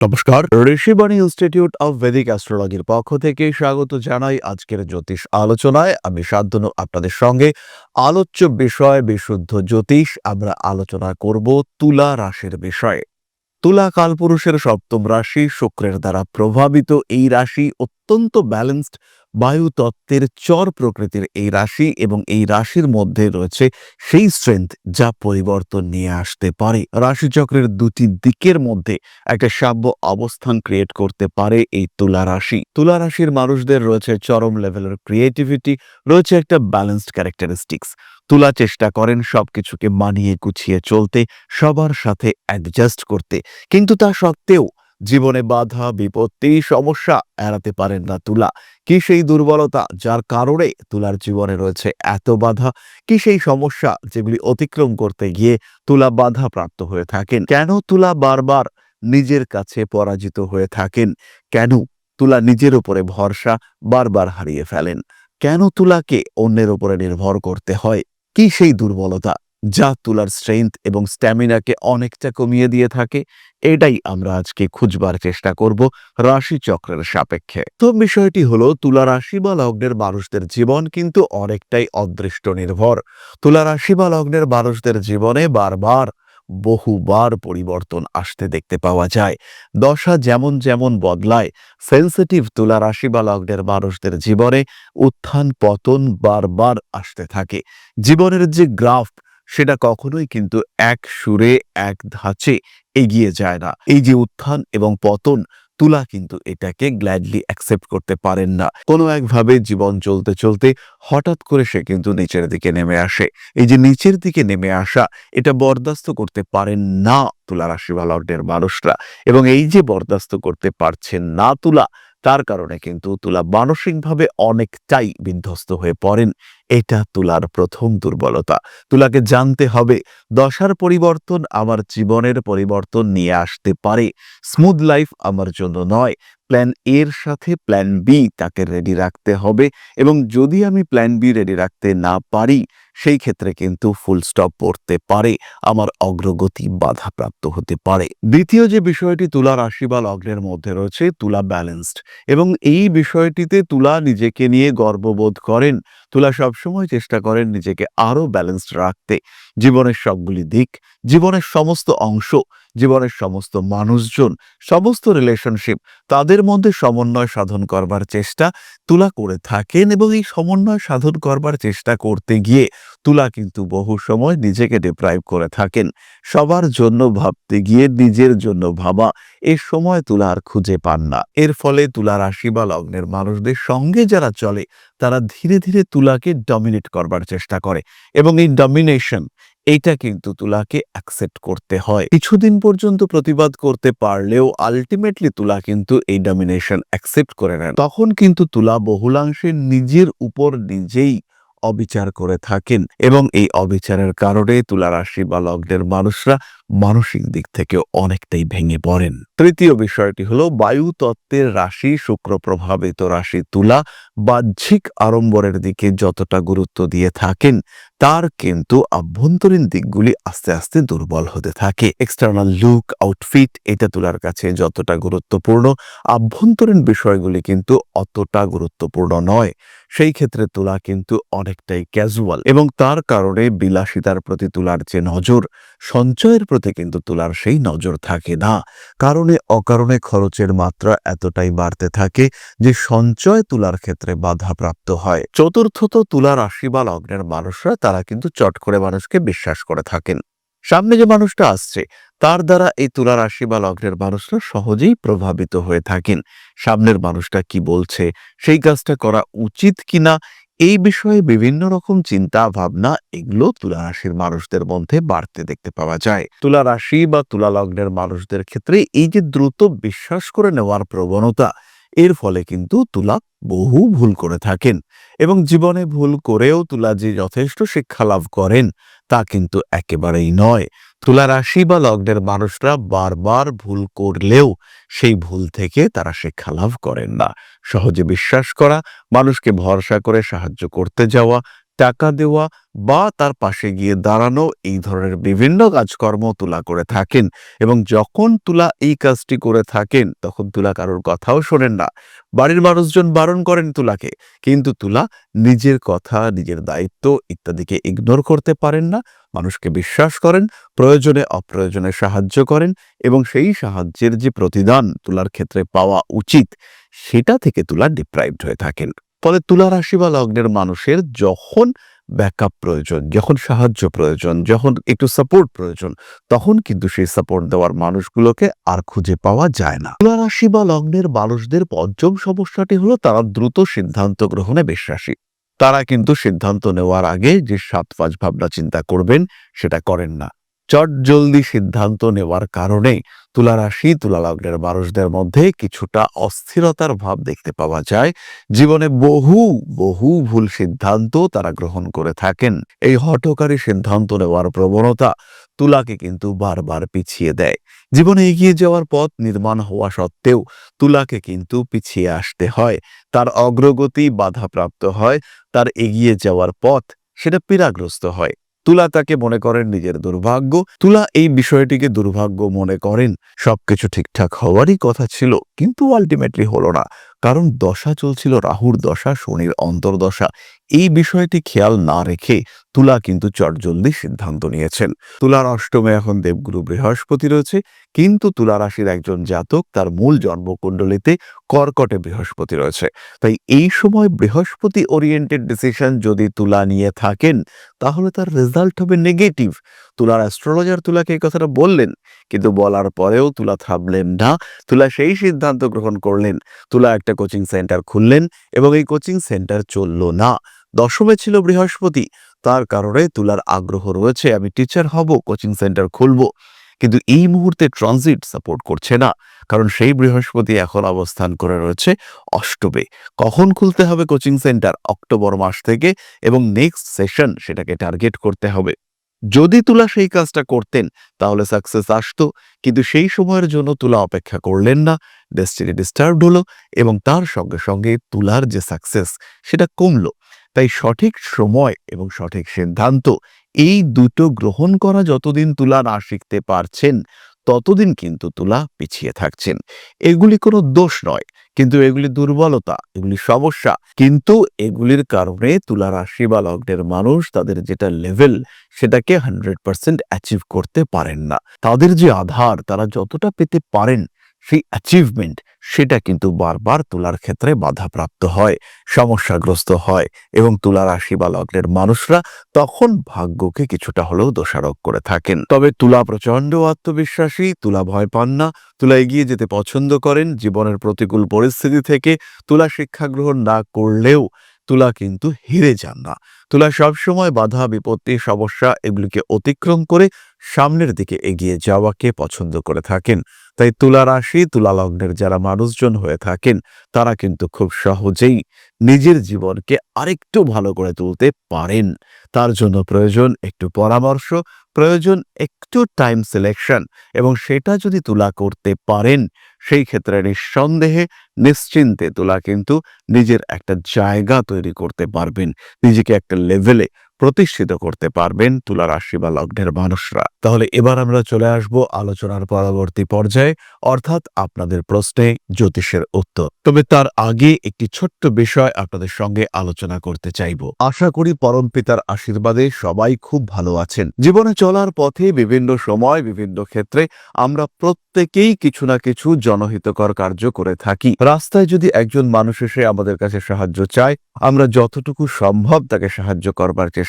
নমস্কার। Rishibani institute of Vedic অ্যাস্ট্রোলজির পক্ষ থেকে স্বাগত জানাই আজকের জ্যোতিষ আলোচনায়। আমি সাধ্যনু আপনাদের সঙ্গে। আলোচ্য বিষয়, বিশুদ্ধ জ্যোতিষ, আমরা আলোচনা করব তুলা রাশির বিষয়ে। তুলা কালপুরুষের সপ্তম রাশি শুক্রের দ্বারা প্রভাবিত এই রাশি অত্যন্ত ব্যালেন্সড বায়ু তত্ত্বের চর প্রকৃতির এই রাশি এবং এই রাশির মধ্যে রয়েছে সেই স্ট্রেংথ যা পরিবর্তন নিয়ে আসতে পারে। রাশিচক্রের দুটি দিকের মধ্যে একটা সাব্য অবস্থান ক্রিয়েট করতে পারে এই তুলা রাশি। তুলা রাশির মানুষদের রয়েছে চরম লেভেলের ক্রিয়েটিভিটি রয়েছে একটা ব্যালেন্সড ক্যারেক্টারিস্টিক্স তুলা চেষ্টা করেন সবকিছুকে মানিয়ে গুছিয়ে চলতে, সবার সাথে অ্যাডজাস্ট করতে। কিন্তু তা সত্ত্বেও জীবনে বাধা, বিপত্তি, সমস্যা এড়াতে পারেন না তুলা। কি সেই দুর্বলতা যার কারণে তুলার জীবনে রয়েছে এত বাধা? কি সেই সমস্যা যেগুলি অতিক্রম করতে গিয়ে তুলা বাধা প্রাপ্ত হয়ে থাকেন? কেন তুলা বারবার নিজের কাছে পরাজিত হয়ে থাকেন? কেন তুলা নিজের উপরে ভরসা বারবার হারিয়ে ফেলেন? কেন তুলাকে অন্যের উপরে নির্ভর করতে হয়? কি সেই দুর্বলতা যা তুলার স্ট্রেংথ এবং স্ট্যামিনাকে অনেকটা কমিয়ে দিয়ে থাকে, এটাই আমরা আজকে খুঁজবার চেষ্টা করব রাশি চক্রের সাপেক্ষে। তো বিষয়টি হলো, তুলা রাশি বা লগ্নের মানুষদের জীবন কিন্তু অনেকটাই অদৃষ্ট নির্ভর। তুলা রাশি বা লগ্নের মানুষদের জীবনে বারবার, বহুবার পরিবর্তন আসতে দেখতে পাওয়া যায়। দশা যেমন যেমন বদলায় সেন্সিটিভ তুলা রাশি বা লগ্নের মানুষদের জীবনে উত্থান পতন বারবার আসতে থাকে। জীবনের যে গ্রাফ সেটা কখনোই কিন্তু এক সুরে, এক ধাঁচে এগিয়ে যায় না। এই যে উত্থান এবং পতন, তুলা কিন্তু এটাকে গ্ল্যাডলি অ্যাকসেপ্ট করতে পারেন না। কোনো একভাবে জীবন চলতে চলতে হঠাৎ করে সে কিন্তু নিচের দিকে নেমে আসে। এই যে নিচের দিকে নেমে আসা, এটা বরদাস্ত করতে পারেন না তুলা রাশি বা মানুষরা। এবং এই যে বরদাস্ত করতে পারছেন না তুলা, তার কারণে কিন্তু তুলা মানসিকভাবে অনেকটাই বিধ্বস্ত হয়ে পড়েন। এটা তুলার প্রথম দুর্বলতা। তুলাকে জানতে হবে, দশার পরিবর্তন আমার জীবনের পরিবর্তন নিয়ে আসতে পারে। স্মুথ লাইফ আমার জন্য নয়। প্ল্যান এর সাথে প্ল্যান বি তাকে রেডি রাখতে হবে এবং যদি আমি প্ল্যান বি রেডি রাখতে না পারি, সেই ক্ষেত্রে কিন্তু ফুল স্টপ পড়তে পারে। আমার অগ্রগতি বাধাপ্রাপ্ত হতে পারে। দ্বিতীয় যে বিষয়টি তুলা রাশি বা লগ্নের মধ্যে রয়েছে, তুলা ব্যালেন্সড এবং এই বিষয়টিতে তুলা নিজেকে নিয়ে গর্ববোধ করেন। তুলা সবসময় চেষ্টা করেন নিজেকে আরও ব্যালেন্সড রাখতে। জীবনের সবগুলি দিক জীবনের সমস্ত অংশ জীবনের সমস্ত মানুষজন, সমস্ত রিলেশনশিপ তাদের মধ্যে সমন্বয় সাধন করবার চেষ্টা তুলা করে থাকেন এবং এই সমন্বয় সাধন করবার চেষ্টা করতে গিয়ে তুলা কিন্তু বহু সময় নিজেকে ডিপ্রাইভ করে থাকেন। সবার জন্য ভাবতে গিয়ে নিজের জন্য ভাবা, এ সময় তুলা আর খুঁজে পান না। এর ফলে তুলা রাশি বা লগ্নের মানুষদের সঙ্গে যারা চলে, তারা ধীরে ধীরে তুলাকে ডমিনেট করবার চেষ্টা করে এবং এই ডমিনেশন এইটা কিন্তু তুলাকে অ্যাকসেপ্ট করতে হয়। কিছুদিন পর্যন্ত প্রতিবাদ করতে পারলেও আলটিমেটলি তুলা কিন্তু এই ডমিনেশন অ্যাকসেপ্ট করে নেন তখন কিন্তু তুলা বহুলাংশে নিজের উপর নিজেই অবিচার করে থাকেন এবং এই অবিচারের কারণে তুলা রাশি বা লগ্নের মানুষরা মানসিক দিক থেকে অনেকটাই ভেঙে পড়েন। তৃতীয় বিষয়টি হলো বায়ু তত্ত্বের রাশি শুক্র প্রভাবিত রাশি তুলা বাহ্যিক আড়ম্বরের দিকে যতটা গুরুত্ব দিয়ে থাকেন, তার কিন্তু আভ্যন্তরীণ দিকগুলি আস্তে আস্তে দুর্বল হতে থাকে। এক্সটার্নাল লুক আউটফিট এটা তুলার কাছে যতটা গুরুত্বপূর্ণ, আভ্যন্তরীণ বিষয়গুলি কিন্তু অতটা গুরুত্বপূর্ণ নয়। সেই ক্ষেত্রে তুলা কিন্তু অনেকটাই ক্যাজুয়াল এবং তার কারণে বিলাসিতার প্রতি তুলার যে নজর, সঞ্চয়ের প্রতি কিন্তু তুলার সেই নজর থাকে না। কারণে অকারণে খরচের মাত্রা এতটাই বাড়তে থাকে যে সঞ্চয় তুলার ক্ষেত্রে বাধাপ্রাপ্ত হয়। চতুর্থত তুলা রাশি বা লগ্নের মানুষরা তারা কিন্তু চট করে মানুষকে বিশ্বাস করে থাকেন। সামনে যে মানুষটা আসছে, তার দ্বারা এই তুলা রাশি বা লগ্নের মানুষরা সহজেই প্রভাবিত হয়ে থাকেন। সামনের মানুষটা কি বলছে, সেই কাজটা করা উচিত কিনা এই বিষয়ে বিভিন্ন রকম চিন্তা, ভাবনা এগুলো তুলা রাশির মানুষদের মধ্যে বাড়তে দেখতে পাওয়া যায়। তুলা রাশি বা তুলা লগ্নের মানুষদের ক্ষেত্রে এই যে দ্রুত বিশ্বাস করে নেওয়ার প্রবণতা এর ফলে কিন্তু তুলা বহু ভুল করে থাকেন এবং জীবনে ভুল করেও তুলা যে যথেষ্ট শিক্ষা লাভ করেন। তা কিন্তু একেবারেই নয়। তুলা রাশি বা লগ্নের মানুষরা বারবার ভুল করলেও সেই ভুল থেকে তারা শিক্ষা লাভ করেন না। সহজে বিশ্বাস করা, মানুষকে ভরসা করে সাহায্য করতে যাওয়া টাকা দেওয়া বা তার পাশে গিয়ে দাঁড়ানো এই ধরনের বিভিন্ন কাজকর্ম তুলা করে থাকেন। এবং যখন তুলা এই কাজটি করে থাকেন, তখন তুলা কারোর কথাও শোনেন না। বাড়ির মানুষজন বারণ করেন তুলাকে, কিন্তু তুলা নিজের কথা, নিজের দায়িত্ব ইত্যাদিকে ইগনোর করতে পারেন না। মানুষকে বিশ্বাস করেন, প্রয়োজনে অপ্রয়োজনে সাহায্য করেন এবং সেই সাহায্যের যে প্রতিদান তুলার ক্ষেত্রে পাওয়া উচিত, সেটা থেকে তুলা ডিপ্রাইভড হয়ে থাকেন। ফলে তুলা রাশি বা লগ্নের মানুষের যখন ব্যাকআপ প্রয়োজন, যখন সাহায্য প্রয়োজন, যখন একটু সাপোর্ট প্রয়োজন, তখন কিন্তু সেই সাপোর্ট দেওয়ার মানুষগুলোকে আর খুঁজে পাওয়া যায় না। তুলা রাশি বা লগ্নের মানুষদের পঞ্চম সমস্যাটি হলো তারা দ্রুত সিদ্ধান্ত গ্রহণে বিশ্বাসী। তারা কিন্তু সিদ্ধান্ত নেওয়ার আগে যে সাত পাঁচ ভাবনা চিন্তা করবেন, সেটা করেন না। চট জলদি সিদ্ধান্ত নেওয়ার কারণে তুলা রাশি তুলা লগ্নের মানুষদের মধ্যে কিছুটা অস্থিরতার ভাব দেখতে পাওয়া যায়। জীবনে বহু বহু ভুল সিদ্ধান্ত তারা গ্রহণ করে থাকেন। এই হঠকারী সিদ্ধান্ত নেওয়ার প্রবণতা তুলাকে কিন্তু বারবার পিছিয়ে দেয়। জীবনে এগিয়ে যাওয়ার পথ নির্মাণ হওয়া সত্ত্বেও তুলাকে কিন্তু পিছিয়ে আসতে হয়। তার অগ্রগতি বাধাপ্রাপ্ত হয়, তার এগিয়ে যাওয়ার পথ সেটা পীড়াগ্রস্ত হয়। তুলা তাকে মনে করেন নিজের দুর্ভাগ্য। তুলা এই বিষয়টিকে দুর্ভাগ্য মনে করেন। সবকিছু ঠিকঠাক হওয়ারই কথা ছিল, কিন্তু আলটিমেটলি হলো না। কারণ দশা চলছিল রাহুর দশা, শনির অন্তর্দশা। এই বিষয়টি খেয়াল না রেখে তুলা কিন্তু চটজলদি সিদ্ধান্ত নিয়েছেন। তুলার অষ্টমে এখন দেবগুরু বৃহস্পতি রয়েছে, কিন্তু তুলা রাশির একজন জাতক তার মূল জন্মকুণ্ডলিতে কর্কটে বৃহস্পতি রয়েছে। তাই এই সময় বৃহস্পতি ওরিয়েন্টেড ডিসিশন যদি তুলা নিয়ে থাকেন, তাহলে তার রেজাল্ট হবে নেগেটিভ তুলার অ্যাস্ট্রোলজার তুলাকে এই কথাটা বললেন, কিন্তু বলার পরেও তুলা থামলেন না। তুলা সেই সিদ্ধান্ত গ্রহণ করলেন। তুলা একটা কোচিং সেন্টার খুললেন এবং এই কোচিং সেন্টার চলল না। দশমে ছিল বৃহস্পতি, তার কারণে তুলার আগ্রহ রয়েছে, আমি টিচার হব, কোচিং সেন্টার খুলব। কিন্তু এই মুহূর্তে ট্রানজিট সাপোর্ট করছে না, কারণ সেই বৃহস্পতি এখন অবস্থান করে রয়েছে অষ্টমে। কখন খুলতে হবে কোচিং সেন্টার? অক্টোবর মাস থেকে এবং নেক্সট সেশন সেটাকে টার্গেট করতে হবে। যদি তুলা সেই কাজটা করতেন, তাহলে সাকসেস আসতো, কিন্তু সেই সময়ের জন্য তুলা অপেক্ষা করলেন না। ডেস্টিনি ডিস্টার্বড হলো এবং তার সঙ্গে সঙ্গে তুলার যে সাকসেস সেটা কমলো। তাই সঠিক সময় এবং সঠিক সিদ্ধান্ত এই দুটো গ্রহণ করা যতদিন তুলা না শিখতে পারছেন, ততদিন কিন্তু তুলা পিছিয়ে থাকছেন। এগুলি কোনো দোষ নয়, কিন্তু এগুলি দুর্বলতা, এগুলি সমস্যা। কিন্তু এগুলির কারণে তুলা রাশি বা লগ্নের মানুষ তাদের যেটা লেভেল সেটাকে হান্ড্রেড পার্সেন্ট অ্যাচিভ করতে পারেন না। তাদের যে আধার, তারা যতটা পেতে পারেন সেই অ্যাচিভমেন্ট সেটা কিন্তু বারবার তুলার ক্ষেত্রে বাধাপ্রাপ্ত হয়, সমস্যাগ্রস্ত হয় এবং তুলা রাশি বা লগ্নের মানুষরা তখন ভাগ্যকে কিছুটা হলেও দোষারোপ করে থাকেন। তবে তুলা প্রচণ্ড আত্মবিশ্বাসী, তুলা ভয় পান না, তুলা এগিয়ে যেতে পছন্দ করেন, জীবনের প্রতিকূল পরিস্থিতি থেকে তুলা শিক্ষা গ্রহণ না করলেও তুলা কিন্তু হেরে যান না। তুলা সবসময় বাধা, বিপত্তি, সমস্যা এগুলিকে অতিক্রম করে সামনের দিকে এগিয়ে যাওয়াকে পছন্দ করে থাকেন? তাই তুলা রাশি, তুলা লগ্নের যারা মানুষজন হয়ে থাকেন, তারা কিন্তু খুব সহজেই নিজের জীবনকে আরেকটু ভালো করে তুলতে পারেন। তার জন্য প্রয়োজন একটু পরামর্শ, প্রয়োজন একটু টাইম সিলেকশন এবং সেটা যদি তুলা করতে পারেন, সেই ক্ষেত্রে নিঃসন্দেহে, নিশ্চিন্তে তুলা কিন্তু নিজের একটা জায়গা তৈরি করতে পারবেন। নিজেকে একটা লেভেলে প্রতিষ্ঠিত করতে পারবেন তুলা রাশি বা লগ্নের মানুষরা। তাহলে এবার আমরা চলে আসব আলোচনার পরবর্তী পর্যায়ে, অর্থাৎ আপনাদের প্রশ্নে জ্যোতিষের উত্তর। তবে তার আগে একটি ছোট্ট বিষয় আপনাদের সঙ্গে আলোচনা করতে চাইব। আশা করি পরম পিতার আশীর্বাদে সবাই খুব ভালো আছেন। জীবনে চলার পথে বিভিন্ন সময়, বিভিন্ন ক্ষেত্রে আমরা প্রত্যেকেই কিছু না কিছু জনহিতকর কার্য করে থাকি। রাস্তায় যদি একজন মানুষ এসে আমাদের কাছে সাহায্য চায়, আমরা যতটুকু সম্ভব তাকে সাহায্য করবার চেষ্টা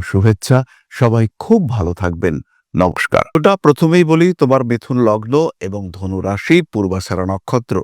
শুভেচ্ছা। সবাই খুব ভালো থাকবেন। নমস্কার। ওটা প্রথমেই বলি, তোমার মিথুন লগ্ন এবং ধনু রাশি, পূর্বাশারা নক্ষত্র।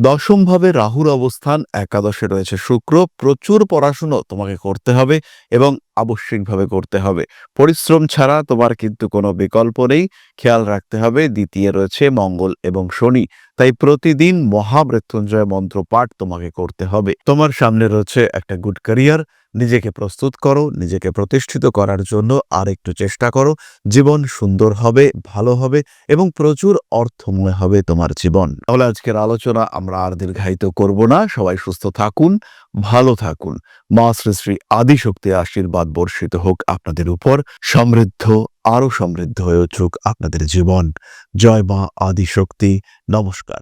দশম ভাবে রাহুর অবস্থান, একাদশে রয়েছে শুক্র। প্রচুর পড়াশুনো তোমাকে করতে হবে এবং আবশ্যিকভাবে করতে হবে। পরিশ্রম ছাড়া তোমার কিন্তু কোনো বিকল্প নেই। খেয়াল রাখতে হবে, দ্বিতীয় রয়েছে মঙ্গল এবং শনি। তাই প্রতিদিন মহামৃত্যুঞ্জয় মন্ত্র পাঠ তোমাকে করতে হবে। তোমার সামনে রয়েছে একটা গুড ক্যারিয়ার নিজেকে প্রস্তুত করো, নিজেকে প্রতিষ্ঠিত করার জন্য আর একটু চেষ্টা করো। জীবন সুন্দর হবে, ভালো হবে এবং প্রচুর অর্থময় হবে তোমার জীবন। তাহলে আজকের আলোচনা আমরা আর দীর্ঘায়িত করব না। সবাই সুস্থ থাকুন, ভালো থাকুন। মা শ্রী শ্রী আদিশক্তি আশীর্বাদ বর্ষিত হোক আপনাদের উপর। সমৃদ্ধ, আরও সমৃদ্ধ হয়ে উঠুক আপনাদের জীবন। জয় মা আদিশক্তি। নমস্কার।